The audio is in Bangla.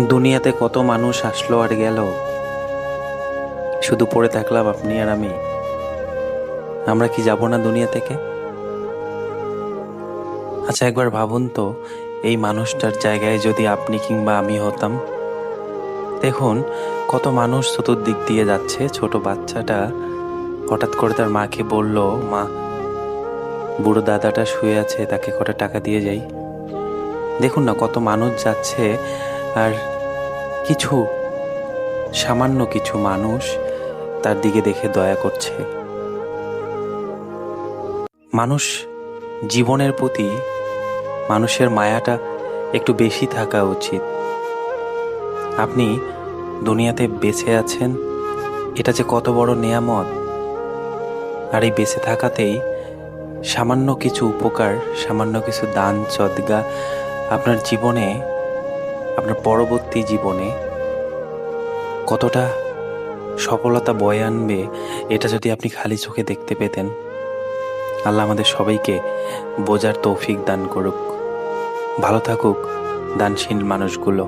দুনিয়াতে কত মানুষ আসলো আর গেল? শুধু পড়ে থাকলাম আপনি আর আমি। আমরা কি যাব না দুনিয়া থেকে? আচ্ছা একবার ভাবুন তো, এই মানুষটার জায়গায় যদি আপনি কিংবা আমি হতাম। দেখুন, কত মানুষ চতুর্দিক দিয়ে যাচ্ছে, ছোট বাচ্চাটা হঠাৎ করে তার মাকে বলল, মা, বুড়ো দাদাটা শুয়ে আছে, তাকে কটা টাকা দিয়ে যাই? দেখুন না, কত মানুষ যাচ্ছে আর কিছু সামান্য কিছু মানুষ তার দিকে দেখে দয়া করছে। মানুষ জীবনের প্রতি মানুষের মায়াটা একটু বেশি থাকা উচিত। আপনি দুনিয়াতে বেঁচে আছেন, এটা যে কত বড় নেয়ামত। আর এই বেঁচে থাকাতেই সামান্য কিছু উপকার, সামান্য কিছু দান চদগা আপনার জীবনে আপনার পরবর্তী জীবনে কতটা সফলতা বয়ে আনবে, এটা যদি আপনি খালি চোখে দেখতে পেতেন, আল্লাহ আমাদের সবাইকে বোঝার তৌফিক দান করুক। ভালো থাকুক দানশীল মানুষগুলো।